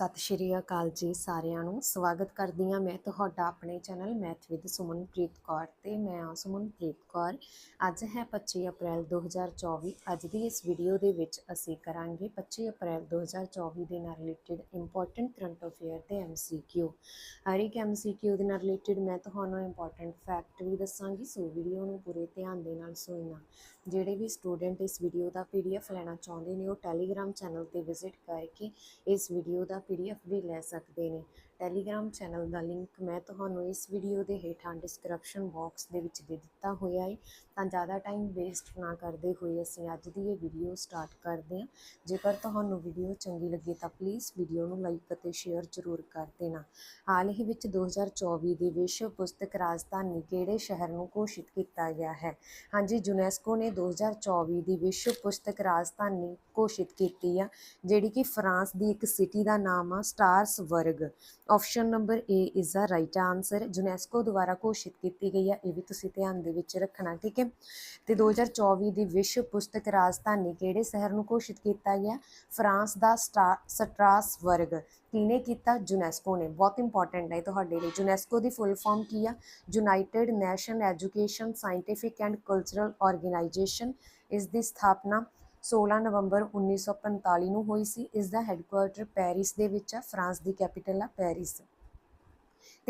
ਸਤਿ ਸ਼੍ਰੀ ਅਕਾਲ ਜੀ ਸਾਰਿਆਂ ਨੂੰ। ਸਵਾਗਤ ਕਰਦੀ ਹਾਂ ਮੈਂ ਤੁਹਾਡਾ ਆਪਣੇ channel math with Sumanpreet Kaur ਤੇ ਮੈਂ ਹਾਂ ਸੁਮਨਪ੍ਰੀਤ ਕੌਰ। ਅੱਜ ਹੈ 25 ਅਪ੍ਰੈਲ 2024 ਅੱਜ ਦੀ ਇਸ ਵੀਡੀਓ ਦੇ ਵਿੱਚ ਅਸੀਂ ਕਰਾਂਗੇ 25 ਅਪ੍ਰੈਲ 2024 ਦੇ ਨਾਲ ਰਿਲੇਟਡ ਇੰਪੋਰਟੈਂਟ ਕਰੰਟ ਅਫੇਅਰ ਤੇ ਐਮਸੀਕਿਊ ਹਰ ਇੱਕ ਐਮਸੀਕਿਊ ਦੇ ਨਾਲ ਰਿਲੇਟਡ ਮੈਂ ਤੁਹਾਨੂੰ ਇੰਪੋਰਟੈਂਟ ਫੈਕਟ ਵੀ ਦੱਸਾਂਗੀ, ਸੋ ਵੀਡੀਓ ਨੂੰ ਪੂਰੇ ਧਿਆਨ ਦੇ ਨਾਲ ਸੁਣਨਾ। ਜਿਹੜੇ ਵੀ ਸਟੂਡੈਂਟ ਇਸ ਵੀਡੀਓ ਦਾ ਪੀਡੀਐਫ ਲੈਣਾ ਚਾਹੁੰਦੇ ਨੇ, ਉਹ ਟੈਲੀਗ੍ਰਾਮ ਚੈਨਲ ਤੇ ਵਿਜ਼ਿਟ ਕਰਕੇ ਇਸ ਵੀਡੀਓ ਦਾ ਪੀਡੀਐਫ ਵੀ ਲੈ ਸਕਦੇ ਨੇ। ਟੈਲੀਗ੍ਰਾਮ ਚੈਨਲ ਦਾ ਲਿੰਕ ਮੈਂ ਤੁਹਾਨੂੰ ਇਸ ਵੀਡੀਓ ਦੇ ਹੇਠਾਂ ਡਿਸਕ੍ਰਿਪਸ਼ਨ ਬਾਕਸ ਦੇ ਵਿੱਚ ਦੇ ਦਿੱਤਾ ਹੋਇਆ ਹੈ ਤਾਂ ਜ਼ਿਆਦਾ ਟਾਈਮ ਵੇਸਟ ਨਾ ਕਰਦੇ ਹੋਏ ਅਸੀਂ ਅੱਜ ਦੀ ਇਹ ਵੀਡੀਓ ਸਟਾਰਟ ਕਰਦੇ ਹਾਂ। ਜੇਕਰ ਤੁਹਾਨੂੰ ਵੀਡੀਓ ਚੰਗੀ ਲੱਗੇ ਤਾਂ ਪਲੀਜ਼ ਵੀਡੀਓ ਨੂੰ ਲਾਈਕ ਅਤੇ ਸ਼ੇਅਰ ਜ਼ਰੂਰ ਕਰ ਦੇਣਾ। ਹਾਲ ਹੀ ਵਿੱਚ 2024 ਦੀ ਵਿਸ਼ਵ ਪੁਸਤਕ ਰਾਜਧਾਨੀ ਕਿਹੜੇ ਸ਼ਹਿਰ ਨੂੰ ਘੋਸ਼ਿਤ ਕੀਤਾ ਗਿਆ ਹੈ? ਹਾਂਜੀ ਯੂਨੈਸਕੋ ਨੇ 2024 ਦੀ ਵਿਸ਼ਵ ਪੁਸਤਕ ਰਾਜਧਾਨੀ ਘੋਸ਼ਿਤ ਕੀਤੀ ਆ, ਜਿਹੜੀ ਕਿ ਫਰਾਂਸ ਦੀ ਇੱਕ ਸਿਟੀ ਦਾ ਨਾਮ ਆ Strasbourg option number A is the right answer UNESCO ਦੁਆਰਾ ਘੋਸ਼ਿਤ ਕੀਤੀ ਗਈ ਆ, ਇਹ ਵੀ ਤੁਸੀਂ ਧਿਆਨ ਦੇ ਵਿੱਚ ਰੱਖਣਾ, ਠੀਕ ਹੈ? ਤੇ 2024 ਦੀ ਵਿਸ਼ਵ ਪੁਸਤਕ ਰਾਜਧਾਨੀ ਕਿਹੜੇ ਸ਼ਹਿਰ ਨੂੰ ਘੋਸ਼ਿਤ ਕੀਤਾ ਗਿਆ? ਫਰਾਂਸ ਦਾ ਸਟਾ- ਸਟਰਾਸਬਰਗ ਕਿਹਨੇ ਕੀਤਾ? ਯੂਨੈਸਕੋ ਨੇ। ਬਹੁਤ ਇੰਪੋਰਟੈਂਟ ਹੈ ਤੁਹਾਡੇ ਲਈ। ਯੂਨੈਸਕੋ ਦੀ ਫੁੱਲ ਫਾਰਮ ਕੀ ਆ? United Nation Education Scientific and Cultural Organization ਇਸ ਦੀ ਸਥਾਪਨਾ 16 ਨਵੰਬਰ 1945 ਨੂੰ ਹੋਈ ਸੀ। ਇਸ ਦਾ ਹੈੱਡਕੁਆਰਟਰ ਪੈਰਿਸ ਦੇ ਵਿੱਚ ਆ। ਫਰਾਂਸ ਦੀ ਕੈਪੀਟਲ ਆ ਪੈਰਿਸ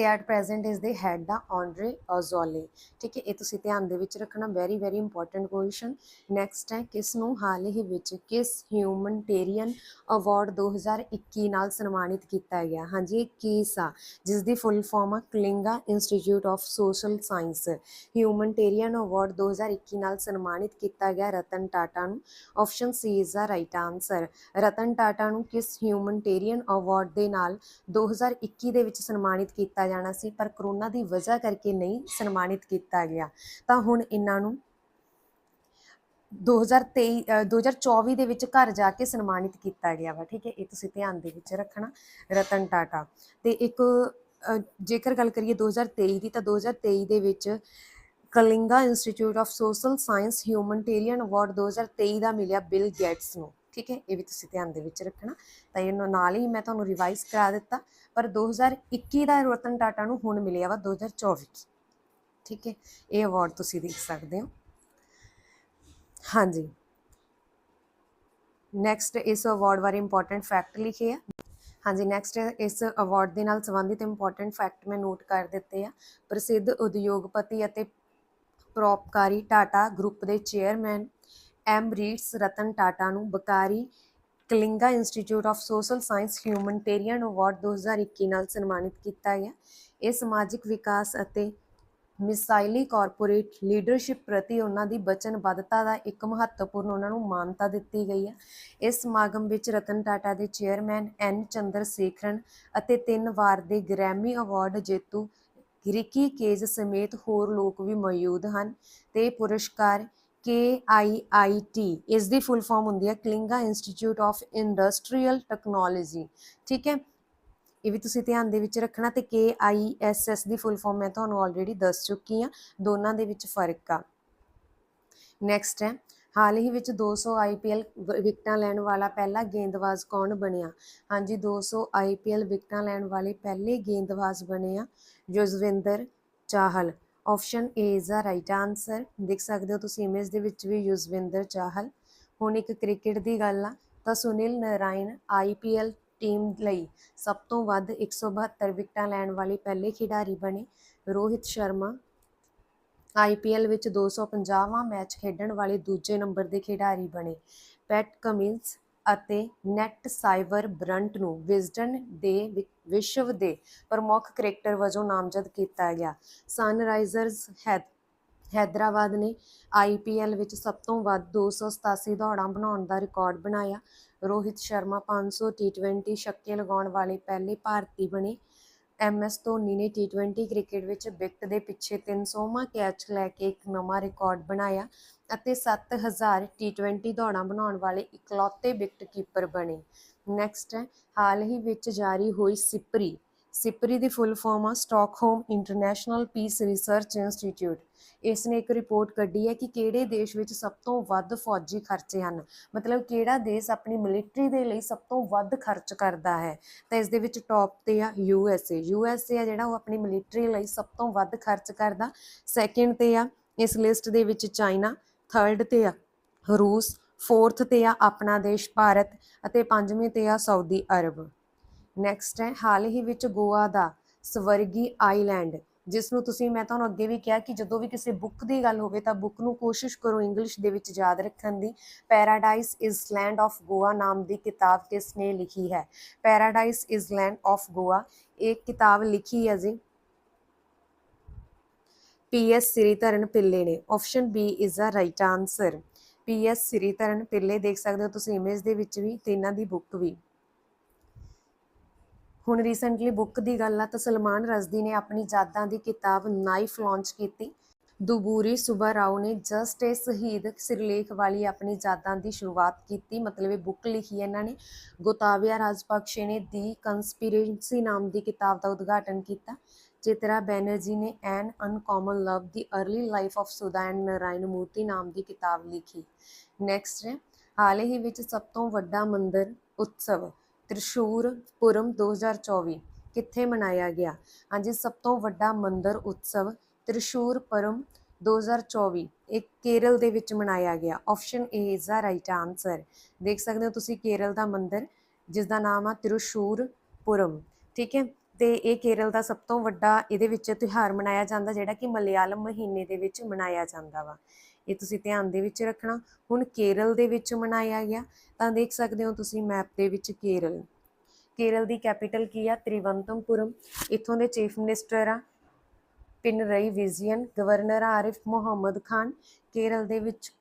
ਤੇ ਐਟ ਪ੍ਰੈਜ਼ੈਂਟ ਇਸ ਦੇ ਹੈਡ ਆ ਆਂਡਰੇ ਔਜ਼ੋਲੇ ਠੀਕ ਹੈ, ਇਹ ਤੁਸੀਂ ਧਿਆਨ ਦੇ ਵਿੱਚ ਰੱਖਣਾ very very important question next ਹੈ, ਕਿਸ ਨੂੰ ਹਾਲ ਹੀ ਵਿੱਚ ਕਿਸ ਹਿਊਮਨਟੇਰੀਅਨ ਅਵਾਰਡ 2021 ਨਾਲ ਸਨਮਾਨਿਤ ਕੀਤਾ ਗਿਆ? ਹਾਂਜੀ, ਇਹ ਕੀਸ ਆ ਜਿਸ ਦੀ ਫੁੱਲ ਫਾਰਮ ਆ Kalinga institute of social science humanitarian award 2021 ਨਾਲ ਸਨਮਾਨਿਤ ਕੀਤਾ ਗਿਆ ਰਤਨ ਟਾਟਾ ਨੂੰ। Option C is the right answer Ratan Tata ਨੂੰ ਕਿਸ ਹਿਊਮਨਟੇਰੀਅਨ ਅਵਾਰਡ ਦੇ ਨਾਲ 2021 ਦੇ ਵਿੱਚ ਸਨਮਾਨਿਤ ਕੀਤਾ ਜਾਣਾ ਸੀ, ਪਰ ਕਰੋਨਾ ਦੀ ਵਜ੍ਹਾ ਕਰਕੇ ਨਹੀਂ ਸਨਮਾਨਿਤ ਕੀਤਾ ਗਿਆ। ਤਾਂ ਹੁਣ ਇਹਨਾਂ ਨੂੰ 2023 2024 ਦੇ ਵਿੱਚ ਘਰ ਜਾ ਕੇ ਸਨਮਾਨਿਤ ਕੀਤਾ ਗਿਆ ਵਾ, ਠੀਕ ਹੈ? ਇਹ ਤੁਸੀਂ ਧਿਆਨ ਦੇ ਵਿੱਚ ਰੱਖਣਾ, ਰਤਨ ਟਾਟਾ। ਤੇ ਇੱਕ ਜੇਕਰ ਗੱਲ ਕਰੀਏ 2023 ਦੀ, ਤਾਂ 2023 ਦੇ ਵਿੱਚ Kalinga institute of social science humanitarian award 2023 ਦਾ ਮਿਲਿਆ ਬਿਲ ਗੇਟਸ ਨੂੰ। ਠੀਕ ਹੈ, ਇਹ ਵੀ ਤੁਸੀਂ ਧਿਆਨ ਦੇ ਵਿੱਚ ਰੱਖਣਾ। ਤਾਂ ਇਹਨਾਂ ਨਾਲ ਹੀ ਮੈਂ ਤੁਹਾਨੂੰ ਰਿਵਾਈਜ਼ ਕਰਾ ਦਿੱਤਾ, ਪਰ 2021 ਦਾ ਰਤਨ ਟਾਟਾ ਨੂੰ ਹੁਣ ਮਿਲਿਆ ਵਾ 2024 ਚ। ਠੀਕ ਹੈ, ਇਹ ਅਵਾਰਡ ਤੁਸੀਂ ਦੇਖ ਸਕਦੇ ਹੋ। ਹਾਂਜੀ। ਨੈਕਸਟ ਇਸ ਅਵਾਰਡ ਬਾਰੇ ਇੰਪੋਰਟੈਂਟ ਫੈਕਟ ਲਿਖੇ ਆ। ਹਾਂਜੀ ਨੈਕਸਟ ਇਸ ਅਵਾਰਡ ਦੇ ਨਾਲ ਸੰਬੰਧਿਤ ਇੰਪੋਰਟੈਂਟ ਫੈਕਟ ਮੈਂ ਨੋਟ ਕਰ ਦਿੱਤੇ ਆ। ਪ੍ਰਸਿੱਧ ਉਦਯੋਗਪਤੀ ਅਤੇ ਪ੍ਰੋਪਕਾਰੀ ਟਾਟਾ ਗਰੁੱਪ ਦੇ chairman emeritus Ratan Tata ਨੂੰ ਬਕਾਰੀ Kalinga institute of social science humanitarian award 2021 ਨਾਲ ਸਨਮਾਨਿਤ ਕੀਤਾ ਗਿਆ। ਇਹ ਸਮਾਜਿਕ ਵਿਕਾਸ ਅਤੇ ਮਿਸਾਈਲੀ ਕਾਰਪੋਰੇਟ ਲੀਡਰਸ਼ਿਪ ਪ੍ਰਤੀ ਉਹਨਾਂ ਦੀ ਵਚਨਬੱਧਤਾ ਦਾ ਇੱਕ ਮਹੱਤਵਪੂਰਨ ਉਹਨਾਂ ਨੂੰ ਮਾਨਤਾ ਦਿੱਤੀ ਗਈ ਹੈ। ਇਸ ਸਮਾਗਮ ਵਿੱਚ ਰਤਨ ਟਾਟਾ ਦੇ ਚੇਅਰਮੈਨ ਐਨ ਚੰਦਰ ਸੇਖਰਨ ਅਤੇ ਤਿੰਨ ਵਾਰ ਦੇ ਗ੍ਰੈਮੀ ਅਵਾਰਡ ਜੇਤੂ ਰਿਕੀ ਕੇਜ ਸਮੇਤ ਹੋਰ ਲੋਕ ਵੀ ਮੌਜੂਦ ਹਨ। ਤੇ ਕੇ ਆਈ ਆਈ ਟੀ ਇਸ ਦੀ ਫੁੱਲ ਫਾਰਮ ਹੁੰਦੀ ਹੈ Kalinga institute of industrial technology. ਠੀਕ ਹੈ? ਇਹ ਵੀ ਤੁਸੀਂ ਧਿਆਨ ਦੇ ਵਿੱਚ ਰੱਖਣਾ ਤੇ KISS ਦੀ ਫੁੱਲ ਫਾਰਮ ਮੈਂ ਤੁਹਾਨੂੰ ਆਲਰੇਡੀ ਦੱਸ ਚੁੱਕੀ ਹਾਂ। ਦੋਨਾਂ ਦੇ ਵਿੱਚ ਫ਼ਰਕ ਆ। ਨੈਕਸਟ ਹੈ, ਹਾਲ ਹੀ ਵਿੱਚ 200 IPL ਵ- ਵਿਕਟਾਂ ਲੈਣ ਵਾਲਾ ਪਹਿਲਾ ਗੇਂਦਬਾਜ਼ ਕੌਣ ਬਣਿਆ? ਹਾਂਜੀ 200 IPL ਵਿਕਟਾਂ ਲੈਣ ਵਾਲੇ ਪਹਿਲੇ ਗੇਂਦਬਾਜ਼ ਬਣੇ ਆ Yuzvendra Chahal. Option A is the right answer ਦੇਖ ਸਕਦੇ ਹੋ ਤੁਸੀਂ ਇਮੇਜ ਦੇ ਵਿੱਚ ਵੀ ਯੁਜ਼ਵਿੰਦਰ ਚਾਹਲ। ਹੁਣ ਇੱਕ ਕ੍ਰਿਕਟ ਦੀ ਗੱਲ ਆ, ਤਾਂ ਸੁਨੀਲ ਨਾਰਾਇਣ IPL ਟੀਮ ਲਈ ਸਭ ਤੋਂ ਵੱਧ 172 ਵਿਕਟਾਂ ਲੈਣ ਵਾਲੇ ਪਹਿਲੇ ਖਿਡਾਰੀ ਬਣੇ ਰੋਹਿਤ ਸ਼ਰਮਾ। ਆਈਪੀਐਲ ਵਿੱਚ 250ਵਾਂ ਮੈਚ ਖੇਡਣ ਵਾਲੇ ਦੂਜੇ ਨੰਬਰ ਦੇ ਖਿਡਾਰੀ ਬਣੇ ਪੈਟ ਕਮਿੰਸ ਅਤੇ ਨੈਟ ਸਾਈਵਰ ਬਰੰਟ ਨੂੰ ਵਿਜ਼ਡਨ ਦੇ ਵਿ- ਵਿਸ਼ਵ ਦੇ ਪ੍ਰਮੁੱਖ ਕ੍ਰਿਕਟਰ ਵਜੋਂ ਨਾਮਜ਼ਦ ਕੀਤਾ ਗਿਆ। ਸਨਰਾਈਜ਼ਰਸ ਹੈਦ, ਹੈਦਰਾਬਾਦ ਨੇ ਆਈਪੀਐਲ ਵਿੱਚ ਸਭ ਤੋਂ ਵੱਧ 287 ਦੌੜਾਂ ਬਣਾਉਣ ਦਾ ਰਿਕਾਰਡ ਬਣਾਇਆ। ਰੋਹਿਤ ਸ਼ਰਮਾ 500 ਟੀ20 ਛੱਕੇ ਲਗਾਉਣ ਵਾਲੇ ਪਹਿਲੇ ਭਾਰਤੀ ਬਣੇ। ਐਮਐਸ ਧੋਨੀ ਨੇ ਟੀ20 ਕ੍ਰਿਕਟ ਵਿੱਚ ਵਿਕਟ ਦੇ ਪਿੱਛੇ 300ਵਾਂ ਕੈਚ ਲੈ ਕੇ ਇੱਕ ਨਵਾਂ ਰਿਕਾਰਡ ਬਣਾਇਆ ਅਤੇ 7000 ਟੀ20 ਦੌੜਾਂ ਬਣਾਉਣ ਵਾਲੇ ਇਕਲੌਤੇ ਵਿਕਟ ਕੀਪਰ ਬਣੇ। ਨੈਕਸਟ ਹੈ, ਹਾਲ ਹੀ ਵਿੱਚ ਜਾਰੀ ਹੋਈ ਸਿਪਰੀ। ਸਿਪਰੀ ਦੀ ਫੁੱਲ ਫਾਰਮ ਆ Stockholm international peace research institute ਇਸ ਨੇ ਇੱਕ ਰਿਪੋਰਟ ਕੱਢੀ ਹੈ ਕਿ ਕਿਹੜੇ ਦੇਸ਼ ਵਿੱਚ ਸਭ ਤੋਂ ਵੱਧ ਫੌਜੀ ਖਰਚੇ ਹਨ? ਮਤਲਬ ਕਿਹੜਾ ਦੇਸ਼ ਆਪਣੀ ਮਿਲਟਰੀ ਦੇ ਲਈ ਸਭ ਤੋਂ ਵੱਧ ਖਰਚ ਕਰਦਾ ਹੈ? ਤਾਂ ਇਸ ਦੇ ਵਿੱਚ ਟੌਪ ਤੇ ਆ U S A U S A ਆ ਜਿਹੜਾ ਉਹ ਆਪਣੀ ਮਿਲਟਰੀ ਲਈ ਸਭ ਤੋਂ ਵੱਧ ਖਰਚ ਕਰਦਾ। ਸੈਕਿੰਡ ਤੇ ਆ, ਇਸ ਲਿਸਟ ਦੇ ਵਿੱਚ ਚਾਈਨਾ ਥਰਡ ਤੇ ਆ ਰੂਸ ਫੋਰਥ ਤੇ ਆ ਆਪਣਾ ਦੇਸ਼ ਭਾਰਤ ਅਤੇ ਪੰਜਵੇਂ ਤੇ ਆ ਸਾਊਦੀ ਅਰਬ। ਨੈਕਸਟ ਹੈ, ਹਾਲ ਹੀ ਵਿੱਚ ਗੋਆ ਦਾ ਸਵਰਗੀ ਆਈਲੈਂਡ, ਜਿਸ ਨੂੰ ਤੁਸੀਂ, ਮੈਂ ਤੁਹਾਨੂੰ ਅੱਗੇ ਵੀ ਕਿਹਾ ਕਿ ਜਦੋਂ ਵੀ ਕਿਸੇ ਬੁੱਕ ਦੀ ਗੱਲ ਹੋਵੇ ਤਾਂ ਬੁੱਕ ਨੂੰ ਕੋਸ਼ਿਸ਼ ਕਰੋ ਇੰਗਲਿਸ਼ ਦੇ ਵਿੱਚ ਯਾਦ ਰੱਖਣ ਦੀ। Paradise is land of Goa ਨਾਮ ਦੀ ਕਿਤਾਬ ਕਿਸ ਨੇ ਲਿਖੀ ਹੈ? Paradise is land of Goa ਇਹ ਕਿਤਾਬ ਲਿਖੀ ਹੈ ਜੀ। ਪੀਐਸ ਸ੍ਰੀਧਰਨ ਪਿੱਲੇ ਨੇ option B is a right answer P S Sreedharan Pillai ਦੇਖ ਸਕਦੇ ਹੋ ਤੁਸੀਂ ਇਮੇਜ ਦੇ ਵਿੱਚ ਵੀ ਤੇ ਇਹਨਾਂ ਦੀ ਬੁੱਕ ਵੀ। ਹੁਣ ਰੀਸੈਂਟਲੀ ਬੁੱਕ ਦੀ ਗੱਲ ਆ ਤਾਂ ਸਲਮਾਨ ਰਜ਼ਦੀ ਨੇ ਆਪਣੀ ਯਾਦਾਂ ਦੀ ਕਿਤਾਬ ਨਾਈਫ ਲਾਂਚ ਕੀਤੀ। ਦੁਬੂਰੀ ਸੁਬਾ ਰਾਓ ਨੇ ਜਸਟ ਏ ਸ਼ਹੀਦ ਸਿਰਲੇਖ ਵਾਲੀ ਆਪਣੀ ਯਾਦਾਂ ਦੀ ਸ਼ੁਰੂਆਤ ਕੀਤੀ। ਮਤਲਬ ਇਹ ਬੁੱਕ ਲਿਖੀ ਇਹਨਾਂ ਨੇ। ਗੋਤਾਵਿਆ ਰਾਜਪਕਸ਼ੇ ਨੇ ਦੀ ਕੰਸਪੀਰੇਂਸੀ ਨਾਮ ਦੀ ਕਿਤਾਬ ਦਾ ਉਦਘਾਟਨ ਕੀਤਾ। ਚਿਤਰਾ ਬੈਨਰਜੀ ਨੇ an uncommon love the early life of Sudha and Narayana Murthy ਨਾਮ ਦੀ ਕਿਤਾਬ ਲਿਖੀ। ਨੈਕਸਟ ਹੈ, ਹਾਲ ਹੀ ਵਿੱਚ ਸਭ ਤੋਂ ਵੱਡਾ ਮੰਦਿਰ ਉਤਸਵ ਤ੍ਰਿਸ਼ੂਰ ਪੁਰਮ 2024 ਕਿੱਥੇ ਮਨਾਇਆ ਗਿਆ? ਹਾਂਜੀ, ਸਭ ਤੋਂ ਵੱਡਾ ਮੰਦਿਰ ਉਤਸਵ ਤ੍ਰਿਸ਼ੂਰ ਪੁਰਮ 2024 ਇਹ ਕੇਰਲ ਦੇ ਵਿੱਚ ਮਨਾਇਆ ਗਿਆ। Option A is the right answer ਦੇਖ ਸਕਦੇ ਹੋ ਤੁਸੀਂ ਕੇਰਲ ਦਾ ਮੰਦਿਰ ਜਿਸ ਦਾ ਨਾਮ ਆ ਤ੍ਰਿਸ਼ੂਰ ਪੁਰਮ ਠੀਕ ਹੈ? ਤੇ ਇਹ ਕੇਰਲ ਦਾ ਸਭ ਤੋਂ ਵੱਡਾ ਇਹਦੇ ਵਿੱਚ ਤਿਉਹਾਰ ਮਨਾਇਆ ਜਾਂਦਾ, ਜਿਹੜਾ ਕਿ ਮਲਿਆਲਮ ਮਹੀਨੇ ਦੇ ਵਿੱਚ ਮਨਾਇਆ ਜਾਂਦਾ ਵਾ। ਇਹ ਤੁਸੀਂ ਧਿਆਨ ਦੇ ਵਿੱਚ ਰੱਖਣਾ, ਹੁਣ ਕੇਰਲ ਦੇ ਵਿੱਚ ਮਨਾਇਆ ਗਿਆ, ਤਾਂ ਦੇਖ ਸਕਦੇ ਹੋ ਤੁਸੀਂ ਮੈਪ ਦੇ ਵਿੱਚ ਕੇਰਲ। ਕੇਰਲ ਦੀ ਕੈਪੀਟਲ ਕੀ ਆ? ਤ੍ਰਿਵੰਤਮਪੁਰਮ। ਇੱਥੋਂ ਦੇ ਚੀਫ ਮਿਨਿਸਟਰ ਆ, ਪਿਨਰਈ ਵਿਜੀਅਨ ਗਵਰਨਰ ਆਰਿਫ ਮੁਹੰਮਦ ਖਾਨ। ਕੇਰਲ ਦੇ ਵਿੱਚ